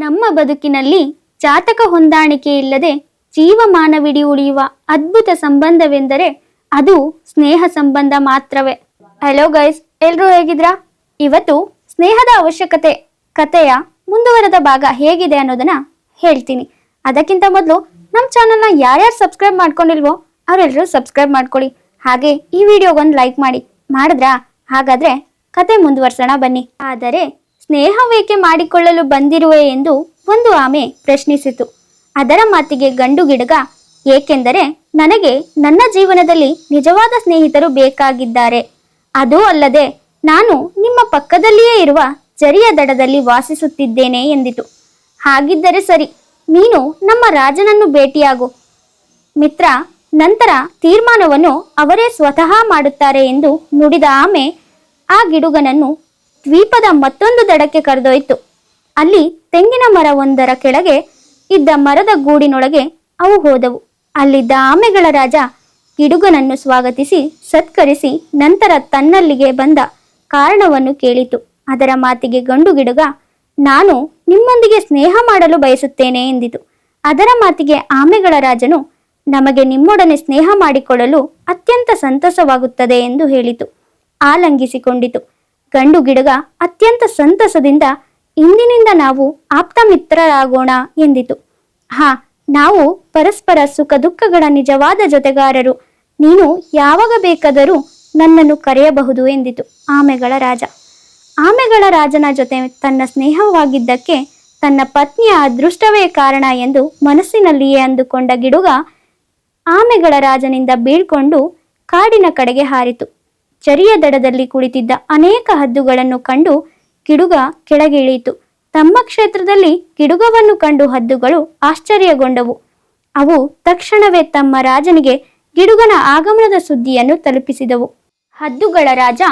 ನಮ್ಮ ಬದುಕಿನಲ್ಲಿ ಜಾತಕ ಹೊಂದಾಣಿಕೆ ಇಲ್ಲದೆ ಜೀವಮಾನವಿಡಿ ಉಳಿಯುವ ಅದ್ಭುತ ಸಂಬಂಧವೆಂದರೆ ಅದು ಸ್ನೇಹ ಸಂಬಂಧ ಮಾತ್ರವೇ. ಹಲೋ ಗೈಸ್ ಎಲ್ಲರೂ ಹೇಗಿದ್ರಾ? ಇವತ್ತು ಸ್ನೇಹದ ಅವಶ್ಯಕತೆ, ಕಥೆಯ ಮುಂದುವರೆದ ಭಾಗ ಹೇಗಿದೆ ಅನ್ನೋದನ್ನ ಹೇಳ್ತೀನಿ. ಅದಕ್ಕಿಂತ ಮೊದಲು ನಮ್ಮ ಚಾನಲ್ನ ಯಾರ್ಯಾರು ಸಬ್ಸ್ಕ್ರೈಬ್ ಮಾಡ್ಕೊಂಡಿಲ್ವೋ ಅವರೆಲ್ಲರೂ ಸಬ್ಸ್ಕ್ರೈಬ್ ಮಾಡ್ಕೊಳ್ಳಿ. ಹಾಗೆ ಈ ವಿಡಿಯೋಗೊಂದು ಲೈಕ್ ಮಾಡಿ. ಮಾಡಿದ್ರಾ? ಹಾಗಾದ್ರೆ ಕತೆ ಮುಂದುವರ್ಸೋಣ ಬನ್ನಿ. ಆದರೆ ಸ್ನೇಹವೇಕೆ ಮಾಡಿಕೊಳ್ಳಲು ಬಂದಿರುವೆ ಎಂದು ಒಂದು ಆಮೆ ಪ್ರಶ್ನಿಸಿತು. ಅದರ ಮಾತಿಗೆ ಗಂಡು ಗಿಡಗ, ಏಕೆಂದರೆ ನನಗೆ ನನ್ನ ಜೀವನದಲ್ಲಿ ನಿಜವಾದ ಸ್ನೇಹಿತರು ಬೇಕಾಗಿದ್ದಾರೆ. ಅದೂ ಅಲ್ಲದೆ ನಾನು ನಿಮ್ಮ ಪಕ್ಕದಲ್ಲಿಯೇ ಇರುವ ಜರಿಯ ದಡದಲ್ಲಿ ವಾಸಿಸುತ್ತಿದ್ದೇನೆ ಎಂದಿತು. ಹಾಗಿದ್ದರೆ ಸರಿ, ನೀನು ನಮ್ಮ ರಾಜನನ್ನು ಭೇಟಿಯಾಗು. ಮಿತ್ರ, ನಂತರ ತೀರ್ಮಾನವನ್ನು ಅವರೇ ಸ್ವತಃ ಮಾಡುತ್ತಾರೆ ಎಂದು ನುಡಿದ ಆಮೆ ಆ ಗಿಡುಗನನ್ನು ದ್ವೀಪದ ಮತ್ತೊಂದು ದಡಕ್ಕೆ ಕರೆದೊಯ್ತು ಅಲ್ಲಿ ತೆಂಗಿನ ಮರವೊಂದರ ಕೆಳಗೆ ಇದ್ದ ಮರದ ಗೂಡಿನೊಳಗೆ ಅವು ಹೋದವು. ಅಲ್ಲಿದ್ದ ಆಮೆಗಳ ರಾಜ ಗಿಡುಗನನ್ನು ಸ್ವಾಗತಿಸಿ ಸತ್ಕರಿಸಿ ನಂತರ ತನ್ನಲ್ಲಿಗೆ ಬಂದ ಕಾರಣವನ್ನು ಕೇಳಿತು. ಅದರ ಮಾತಿಗೆ ಗಂಡು ಗಿಡುಗ, ನಾನು ನಿಮ್ಮೊಂದಿಗೆ ಸ್ನೇಹ ಮಾಡಲು ಬಯಸುತ್ತೇನೆ ಎಂದಿತು. ಅದರ ಮಾತಿಗೆ ಆಮೆಗಳ ರಾಜನು, ನಮಗೆ ನಿಮ್ಮೊಡನೆ ಸ್ನೇಹ ಮಾಡಿಕೊಳ್ಳಲು ಅತ್ಯಂತ ಸಂತಸವಾಗುತ್ತದೆ ಎಂದು ಹೇಳಿತು. ಆಲಂಗಿಸಿಕೊಂಡಿತು. ಗಂಡು ಗಿಡಗ ಅತ್ಯಂತ ಸಂತಸದಿಂದ ಇಂದಿನಿಂದ ನಾವು ಆಪ್ತ ಮಿತ್ರರಾಗೋಣ ಎಂದಿತು. ಹಾ, ನಾವು ಪರಸ್ಪರ ಸುಖ ದುಃಖಗಳ ನಿಜವಾದ ಜೊತೆಗಾರರು. ನೀನು ಯಾವಾಗ ಬೇಕಾದರೂ ನನ್ನನ್ನು ಕರೆಯಬಹುದು ಎಂದಿತು ಆಮೆಗಳ ರಾಜ. ಆಮೆಗಳ ರಾಜನ ಜೊತೆ ತನ್ನ ಸ್ನೇಹವಾಗಿದ್ದಕ್ಕೆ ತನ್ನ ಪತ್ನಿಯ ಅದೃಷ್ಟವೇ ಕಾರಣ ಎಂದು ಮನಸ್ಸಿನಲ್ಲಿಯೇ ಅಂದುಕೊಂಡ ಗಿಡುಗ ಆಮೆಗಳ ರಾಜನಿಂದ ಬೀಳ್ಕೊಂಡು ಕಾಡಿನ ಕಡೆಗೆ ಹಾರಿತು. ಚರಿಯ ದಡದಲ್ಲಿ ಕುಳಿತಿದ್ದ ಅನೇಕ ಹದ್ದುಗಳನ್ನು ಕಂಡು ಕಿಡುಗ ಕೆಳಗೆ ಇಳಿಯಿತು ತಮ್ಮ ಕ್ಷೇತ್ರದಲ್ಲಿ ಕಿಡುಗವನ್ನು ಕಂಡು ಹದ್ದುಗಳು ಆಶ್ಚರ್ಯಗೊಂಡವು. ಅವು ತಕ್ಷಣವೇ ತಮ್ಮ ರಾಜನಿಗೆ ಗಿಡುಗನ ಆಗಮನದ ಸುದ್ದಿಯನ್ನು ತಲುಪಿಸಿದವು. ಹದ್ದುಗಳ ರಾಜ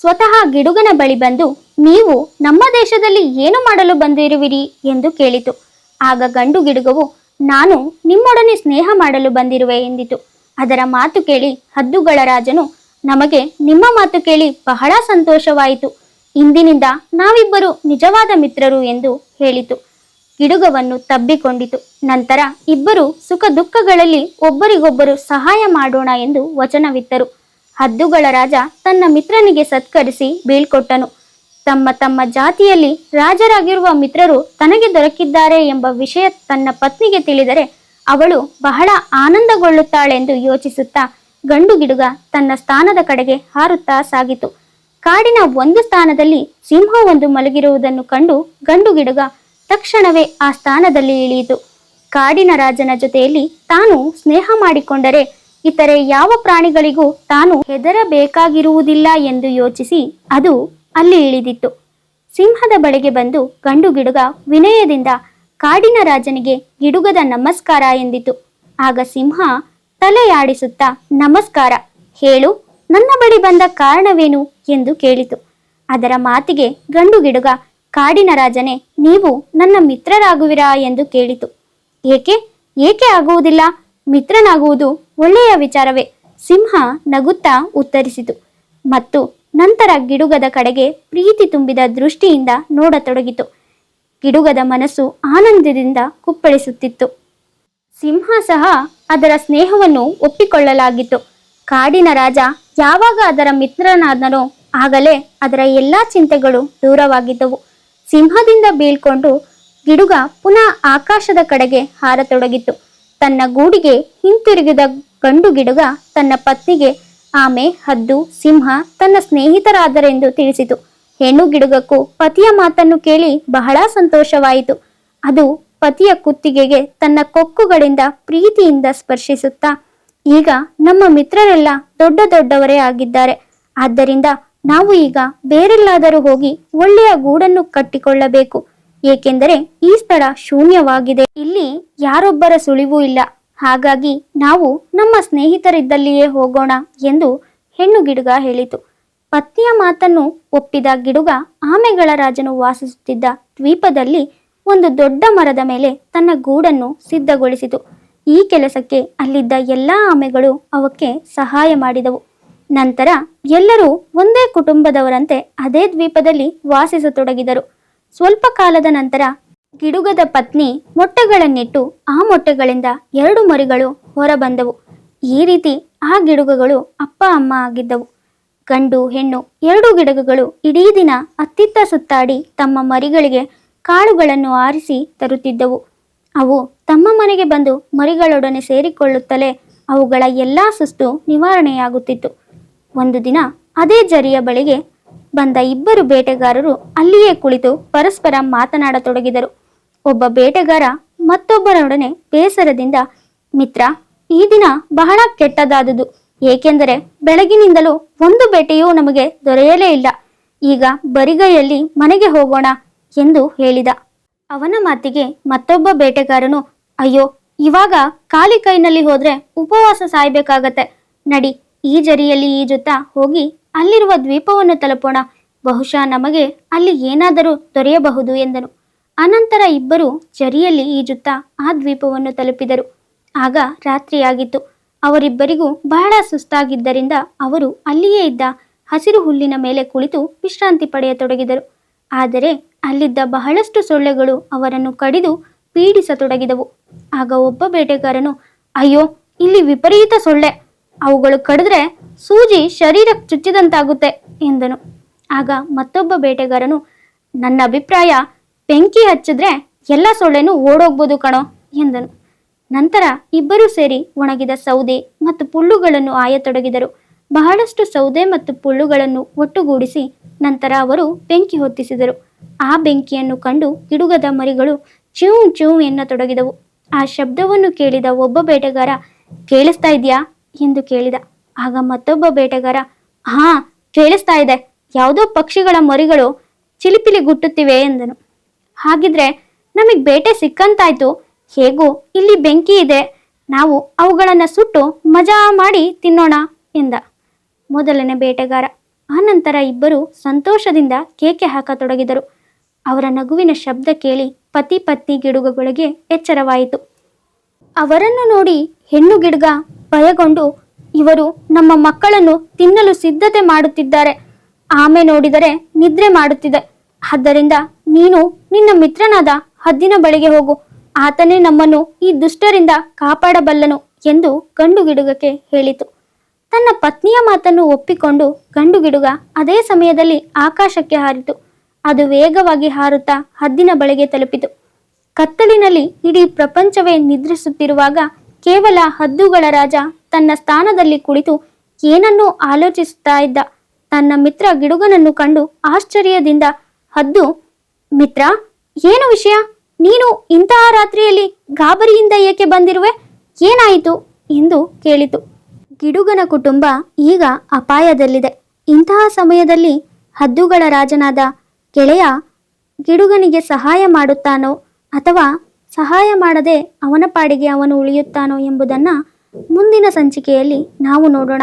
ಸ್ವತಃ ಗಿಡುಗನ ಬಳಿ ಬಂದು, ನೀವು ನಮ್ಮ ದೇಶದಲ್ಲಿ ಏನು ಮಾಡಲು ಬಂದಿರುವಿರಿ? ಎಂದು ಕೇಳಿತು. ಆಗ ಗಂಡು ಗಿಡುಗವು, ನಾನು ನಿಮ್ಮೊಡನೆ ಸ್ನೇಹ ಮಾಡಲು ಬಂದಿರುವೆ ಎಂದಿತು. ಅದರ ಮಾತು ಕೇಳಿ ಹದ್ದುಗಳ ರಾಜನು ನಮಗೆ ನಿಮ್ಮ ಮಾತು ಕೇಳಿ ಬಹಳ ಸಂತೋಷವಾಯಿತು. ಇಂದಿನಿಂದ ನಾವಿಬ್ಬರು ನಿಜವಾದ ಮಿತ್ರರು ಎಂದು ಹೇಳಿತು. ಗಿಡುಗವನ್ನು ತಬ್ಬಿಕೊಂಡಿತು. ನಂತರ ಇಬ್ಬರು ಸುಖ ದುಃಖಗಳಲ್ಲಿ ಒಬ್ಬರಿಗೊಬ್ಬರು ಸಹಾಯ ಮಾಡೋಣ ಎಂದು ವಚನವಿತ್ತರು. ಹದ್ದುಗಳ ರಾಜ ತನ್ನ ಮಿತ್ರನಿಗೆ ಸತ್ಕರಿಸಿ ಬೀಳ್ಕೊಟ್ಟನು. ತಮ್ಮ ತಮ್ಮ ಜಾತಿಯಲ್ಲಿ ರಾಜರಾಗಿರುವ ಮಿತ್ರರು ತನಗೆ ದೊರಕಿದ್ದಾರೆ ಎಂಬ ವಿಷಯ ತನ್ನ ಪತ್ನಿಗೆ ತಿಳಿದರೆ ಅವಳು ಬಹಳ ಆನಂದಗೊಳ್ಳುತ್ತಾಳೆಂದು ಯೋಚಿಸುತ್ತಾ ಗಂಡು ಗಿಡುಗ ತನ್ನ ಸ್ಥಾನದ ಕಡೆಗೆ ಹಾರುತ್ತಾ ಸಾಗಿತು. ಕಾಡಿನ ಒಂದು ಸ್ಥಾನದಲ್ಲಿ ಸಿಂಹ ಒಂದು ಮಲಗಿರುವುದನ್ನು ಕಂಡು ಗಂಡು ಗಿಡುಗ ತಕ್ಷಣವೇ ಆ ಸ್ಥಾನದಲ್ಲಿ ಇಳಿಯಿತು. ಕಾಡಿನ ರಾಜನ ಜೊತೆಯಲ್ಲಿ ತಾನು ಸ್ನೇಹ ಮಾಡಿಕೊಂಡರೆ ಇತರೆ ಯಾವ ಪ್ರಾಣಿಗಳಿಗೂ ತಾನು ಹೆದರಬೇಕಾಗಿರುವುದಿಲ್ಲ ಎಂದು ಯೋಚಿಸಿ ಅದು ಅಲ್ಲಿ ಇಳಿದಿತ್ತು. ಸಿಂಹದ ಬಳಿಗೆ ಬಂದು ಗಂಡು ಗಿಡುಗ ವಿನಯದಿಂದ ಕಾಡಿನ ರಾಜನಿಗೆ ಗಿಡುಗದ ನಮಸ್ಕಾರ ಎಂದಿತು. ಆಗ ಸಿಂಹ ತಲೆಯಾಡಿಸುತ್ತಾ, ನಮಸ್ಕಾರ, ಹೇಳು, ನನ್ನ ಬಳಿ ಬಂದ ಕಾರಣವೇನು? ಎಂದು ಕೇಳಿತು. ಅದರ ಮಾತಿಗೆ ಗಂಡು ಗಿಡುಗ ಕಾಡಿನ ರಾಜನೇ, ನೀವು ನನ್ನ ಮಿತ್ರರಾಗುವಿರಾ? ಎಂದು ಕೇಳಿತು. ಏಕೆ? ಏಕೆ ಆಗುವುದಿಲ್ಲ? ಮಿತ್ರನಾಗುವುದು ಒಳ್ಳೆಯ ವಿಚಾರವೇ? ಸಿಂಹ ನಗುತ್ತಾ ಉತ್ತರಿಸಿತು. ಮತ್ತು ನಂತರ ಗಿಡುಗದ ಕಡೆಗೆ ಪ್ರೀತಿ ತುಂಬಿದ ದೃಷ್ಟಿಯಿಂದ ನೋಡತೊಡಗಿತು. ಗಿಡುಗದ ಮನಸ್ಸು ಆನಂದದಿಂದ ಕುಪ್ಪಳಿಸುತ್ತಿತ್ತು. ಸಿಂಹ ಸಹ ಅದರ ಸ್ನೇಹವನ್ನು ಒಪ್ಪಿಕೊಳ್ಳಲಾಗಿತ್ತು. ಕಾಡಿನ ರಾಜ ಯಾವಾಗ ಅದರ ಮಿತ್ರನಾದನೋ ಆಗಲೇ ಅದರ ಎಲ್ಲಾ ಚಿಂತೆಗಳು ದೂರವಾಗಿದ್ದವು. ಸಿಂಹದಿಂದ ಬೀಳ್ಕೊಂಡು ಗಿಡುಗ ಪುನಃ ಆಕಾಶದ ಕಡೆಗೆ ಹಾರತೊಡಗಿತ್ತು. ತನ್ನ ಗೂಡಿಗೆ ಹಿಂತಿರುಗಿದ ಗಂಡು ಗಿಡುಗ ತನ್ನ ಪತ್ನಿಗೆ, ಆಮೆ, ಹದ್ದು, ಸಿಂಹ ತನ್ನ ಸ್ನೇಹಿತರಾದರೆಂದು ತಿಳಿಸಿತು. ಹೆಣ್ಣು ಗಿಡುಗಕ್ಕೂ ಪತಿಯ ಮಾತನ್ನು ಕೇಳಿ ಬಹಳ ಸಂತೋಷವಾಯಿತು. ಅದು ಪತಿಯ ಕುತ್ತಿಗೆಗೆ ತನ್ನ ಕೊಕ್ಕುಗಳಿಂದ ಪ್ರೀತಿಯಿಂದ ಸ್ಪರ್ಶಿಸುತ್ತಾ, ಈಗ ನಮ್ಮ ಮಿತ್ರರೆಲ್ಲ ದೊಡ್ಡ ದೊಡ್ಡವರೇ ಆಗಿದ್ದಾರೆ. ಆದ್ದರಿಂದ ನಾವು ಈಗ ಬೇರೆಲ್ಲಾದರೂ ಹೋಗಿ ಒಳ್ಳೆಯ ಗೂಡನ್ನು ಕಟ್ಟಿಕೊಳ್ಳಬೇಕು. ಏಕೆಂದರೆ ಈ ಸ್ಥಳ ಶೂನ್ಯವಾಗಿದೆ. ಇಲ್ಲಿ ಯಾರೊಬ್ಬರ ಸುಳಿವೂ ಇಲ್ಲ. ಹಾಗಾಗಿ ನಾವು ನಮ್ಮ ಸ್ನೇಹಿತರಿದ್ದಲ್ಲಿಯೇ ಹೋಗೋಣ ಎಂದು ಹೆಣ್ಣು ಗಿಡುಗ ಹೇಳಿತು. ಪತ್ನಿಯ ಮಾತನ್ನು ಒಪ್ಪಿದ ಗಿಡುಗ ಆಮೆಗಳ ರಾಜನು ವಾಸಿಸುತ್ತಿದ್ದ ದ್ವೀಪದಲ್ಲಿ ಒಂದು ದೊಡ್ಡ ಮರದ ಮೇಲೆ ತನ್ನ ಗೂಡನ್ನು ಸಿದ್ಧಗೊಳಿಸಿತು. ಈ ಕೆಲಸಕ್ಕೆ ಅಲ್ಲಿದ್ದ ಎಲ್ಲ ಆಮೆಗಳು ಅವಕ್ಕೆ ಸಹಾಯ ಮಾಡಿದವು. ನಂತರ ಎಲ್ಲರೂ ಒಂದೇ ಕುಟುಂಬದವರಂತೆ ಅದೇ ದ್ವೀಪದಲ್ಲಿ ವಾಸಿಸತೊಡಗಿದರು. ಸ್ವಲ್ಪ ಕಾಲದ ನಂತರ ಗಿಡುಗದ ಪತ್ನಿ ಮೊಟ್ಟೆಗಳನ್ನಿಟ್ಟು ಆ ಮೊಟ್ಟೆಗಳಿಂದ ಎರಡು ಮರಿಗಳು ಹೊರಬಂದವು. ಈ ರೀತಿ ಆ ಗಿಡುಗಗಳು ಅಪ್ಪ ಅಮ್ಮ ಆಗಿದ್ದವು. ಗಂಡು ಹೆಣ್ಣು ಎರಡು ಗಿಡಗಗಳು ಇಡೀ ದಿನ ಅತ್ತಿತ್ತ ಸುತ್ತಾಡಿ ತಮ್ಮ ಮರಿಗಳಿಗೆ ಕಾಳುಗಳನ್ನು ಆರಿಸಿ ತರುತ್ತಿದ್ದವು. ಅವು ತಮ್ಮ ಮನೆಗೆ ಬಂದು ಮರಿಗಳೊಡನೆ ಸೇರಿಕೊಳ್ಳುತ್ತಲೇ ಅವುಗಳ ಎಲ್ಲಾ ಸುಸ್ತು ನಿವಾರಣೆಯಾಗುತ್ತಿತ್ತು. ಒಂದು ದಿನ ಅದೇ ಜರಿಯ ಬಳಿಗೆ ಬಂದ ಇಬ್ಬರು ಬೇಟೆಗಾರರು ಅಲ್ಲಿಯೇ ಕುಳಿತು ಪರಸ್ಪರ ಮಾತನಾಡತೊಡಗಿದರು. ಒಬ್ಬ ಬೇಟೆಗಾರ ಮತ್ತೊಬ್ಬರೊಡನೆ ಬೇಸರದಿಂದ, ಮಿತ್ರ, ಈ ದಿನ ಬಹಳ ಕೆಟ್ಟದಾದುದು. ಏಕೆಂದರೆ ಬೆಳಗಿನಿಂದಲೂ ಒಂದು ಬೇಟೆಯೂ ನಮಗೆ ದೊರೆಯಲೇ ಇಲ್ಲ. ಈಗ ಬರಿಗೈಯಲ್ಲಿ ಮನೆಗೆ ಹೋಗೋಣ. ಎಂದು ಹೇಳಿದ. ಅವನ ಮಾತಿಗೆ ಮತ್ತೊಬ್ಬ ಬೇಟೆಗಾರನು, ಅಯ್ಯೋ, ಇವಾಗ ಖಾಲಿ ಕೈನಲ್ಲಿ ಹೋದ್ರೆ ಉಪವಾಸ ಸಾಯ್ಬೇಕಾಗತ್ತೆ. ನಡಿ, ಈ ಜರಿಯಲ್ಲಿ ಈಜುತ್ತಾ ಹೋಗಿ ಅಲ್ಲಿರುವ ದ್ವೀಪವನ್ನು ತಲುಪೋಣ. ಬಹುಶಃ ನಮಗೆ ಅಲ್ಲಿ ಏನಾದರೂ ದೊರೆಯಬಹುದು, ಎಂದನು. ಅನಂತರ ಇಬ್ಬರು ಜರಿಯಲ್ಲಿ ಈಜುತ್ತಾ ಆ ದ್ವೀಪವನ್ನು ತಲುಪಿದರು. ಆಗ ರಾತ್ರಿಯಾಗಿತ್ತು. ಅವರಿಬ್ಬರಿಗೂ ಬಹಳ ಸುಸ್ತಾಗಿದ್ದರಿಂದ ಅವರು ಅಲ್ಲಿಯೇ ಇದ್ದ ಹಸಿರು ಹುಲ್ಲಿನ ಮೇಲೆ ಕುಳಿತು ವಿಶ್ರಾಂತಿ ಪಡೆಯತೊಡಗಿದರು. ಆದರೆ ಅಲ್ಲಿದ್ದ ಬಹಳಷ್ಟು ಸೊಳ್ಳೆಗಳು ಅವರನ್ನು ಕಡಿದು ಪೀಡಿಸತೊಡಗಿದವು. ಆಗ ಒಬ್ಬ ಬೇಟೆಗಾರನು, ಅಯ್ಯೋ, ಇಲ್ಲಿ ವಿಪರೀತ ಸೊಳ್ಳೆ. ಅವುಗಳು ಕಡಿದ್ರೆ ಸೂಜಿ ಶರೀರ ಚುಚ್ಚಿದಂತಾಗುತ್ತೆ, ಎಂದನು. ಆಗ ಮತ್ತೊಬ್ಬ ಬೇಟೆಗಾರನು, ನನ್ನ ಅಭಿಪ್ರಾಯ, ಬೆಂಕಿ ಹಚ್ಚಿದ್ರೆ ಎಲ್ಲ ಸೊಳ್ಳೆನೂ ಓಡೋಗ್ಬೋದು ಕಣೋ, ಎಂದನು. ನಂತರ ಇಬ್ಬರೂ ಸೇರಿ ಒಣಗಿದ ಸೌದೆ ಮತ್ತು ಪುಳ್ಳುಗಳನ್ನು ಆಯತೊಡಗಿದರು. ಬಹಳಷ್ಟು ಸೌದೆ ಮತ್ತು ಪುಳ್ಳುಗಳನ್ನು ಒಟ್ಟುಗೂಡಿಸಿ ನಂತರ ಅವರು ಬೆಂಕಿ ಹೊತ್ತಿಸಿದರು. ಆ ಬೆಂಕಿಯನ್ನು ಕಂಡು ಕಿಡುಗದ ಮರಿಗಳು ಚ್ಯೂ ಎನ್ನ ಎನ್ನತೊಡಗಿದವು. ಆ ಶಬ್ದವನ್ನು ಕೇಳಿದ ಒಬ್ಬ ಬೇಟೆಗಾರ, ಕೇಳಿಸ್ತಾ ಇದೆಯಾ? ಎಂದು ಕೇಳಿದ. ಆಗ ಮತ್ತೊಬ್ಬ ಬೇಟೆಗಾರ, ಹಾ, ಕೇಳಿಸ್ತಾ ಇದೆ. ಯಾವುದೋ ಪಕ್ಷಿಗಳ ಮರಿಗಳು ಚಿಲಿಪಿಲಿ ಗುಟ್ಟುತ್ತಿವೆ ಎಂದನು. ಹಾಗಿದ್ರೆ ನಮಗೆ ಬೇಟೆ ಸಿಕ್ಕಂತಾಯ್ತು. ಹೇಗೂ, ಇಲ್ಲಿ ಬೆಂಕಿ ಇದೆ. ನಾವು ಅವುಗಳನ್ನು ಸುಟ್ಟು ಮಜಾ ಮಾಡಿ ತಿನ್ನೋಣ ಎಂದ. ಮೊದಲನೇ ಬೇಟೆಗಾರ ಆನಂತರ ಇಬ್ಬರು ಸಂತೋಷದಿಂದ ಕೇಕೆ ಹಾಕತೊಡಗಿದರು. ಅವರ ನಗುವಿನ ಶಬ್ದ ಕೇಳಿ ಪತಿ ಪತ್ನಿ ಗಿಡುಗಗಳಿಗೆ ಎಚ್ಚರವಾಯಿತು. ಅವರನ್ನು ನೋಡಿ ಹೆಣ್ಣು ಗಿಡ್ಗ ಭಯಗೊಂಡು, ಇವರು ನಮ್ಮ ಮಕ್ಕಳನ್ನು ತಿನ್ನಲು ಸಿದ್ಧತೆ ಮಾಡುತ್ತಿದ್ದಾರೆ. ಆಮೆ ನೋಡಿದರೆ ನಿದ್ರೆ ಮಾಡುತ್ತಿದೆ. ಆದ್ದರಿಂದ ನೀನು ನಿನ್ನ ಮಿತ್ರನಾದ ಹದ್ದಿನ ಬಳಿಗೆ ಹೋಗು. ಆತನೇ ನಮ್ಮನ್ನು ಈ ದುಷ್ಟರಿಂದ ಕಾಪಾಡಬಲ್ಲನು ಎಂದು ಗಂಡು ಗಿಡುಗಕ್ಕೆ ಹೇಳಿತು. ತನ್ನ ಪತ್ನಿಯ ಮಾತನ್ನು ಒಪ್ಪಿಕೊಂಡು ಗಂಡುಗಿಡುಗ ಅದೇ ಸಮಯದಲ್ಲಿ ಆಕಾಶಕ್ಕೆ ಹಾರಿತು. ಅದು ವೇಗವಾಗಿ ಹಾರುತ್ತಾ ಹದ್ದಿನ ಬಳಿಗೆ ತಲುಪಿತು. ಕತ್ತಲಿನಲ್ಲಿ ಇಡೀ ಪ್ರಪಂಚವೇ ನಿದ್ರಿಸುತ್ತಿರುವಾಗ ಕೇವಲ ಹದ್ದುಗಳ ರಾಜ ತನ್ನ ಸ್ಥಾನದಲ್ಲಿ ಕುಳಿತು ಏನನ್ನೂ ಆಲೋಚಿಸುತ್ತಾ ಇದ್ದ. ತನ್ನ ಮಿತ್ರ ಗಿಡುಗನನ್ನು ಕಂಡು ಆಶ್ಚರ್ಯದಿಂದ, ಹದ್ದು, ಮಿತ್ರ, ಏನು ವಿಷಯ? ನೀನು ಇಂತಹ ರಾತ್ರಿಯಲ್ಲಿ ಗಾಬರಿಯಿಂದ ಏಕೆ ಬಂದಿರುವೆ? ಏನಾಯಿತು? ಎಂದು ಕೇಳಿತು. ಗಿಡುಗನ ಕುಟುಂಬ ಈಗ ಅಪಾಯದಲ್ಲಿದೆ. ಇಂತಹ ಸಮಯದಲ್ಲಿ ಹದ್ದುಗಳ ರಾಜನಾದ ಗೆಳೆಯ ಗಿಡುಗನಿಗೆ ಸಹಾಯ ಮಾಡುತ್ತಾನೋ ಅಥವಾ ಸಹಾಯ ಮಾಡದೆ ಅವನ ಪಾಡಿಗೆ ಅವನು ಉಳಿಯುತ್ತಾನೋ ಎಂಬುದನ್ನು ಮುಂದಿನ ಸಂಚಿಕೆಯಲ್ಲಿ ನಾವು ನೋಡೋಣ.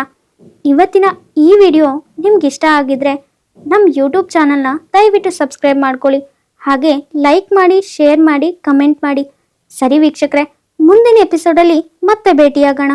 ಇವತ್ತಿನ ಈ ವಿಡಿಯೋ ನಿಮ್ಗೆ ಇಷ್ಟ ಆಗಿದ್ರೆ ನಮ್ಮ ಯೂಟ್ಯೂಬ್ ಚಾನಲ್ನ ದಯವಿಟ್ಟು ಸಬ್ಸ್ಕ್ರೈಬ್ ಮಾಡ್ಕೊಳ್ಳಿ. ಹಾಗೆ ಲೈಕ್ ಮಾಡಿ, ಶೇರ್ ಮಾಡಿ, ಕಮೆಂಟ್ ಮಾಡಿ. ಸರಿ ವೀಕ್ಷಕರೇ, ಮುಂದಿನ ಎಪಿಸೋಡಲ್ಲಿ ಮತ್ತೆ ಭೇಟಿಯಾಗೋಣ.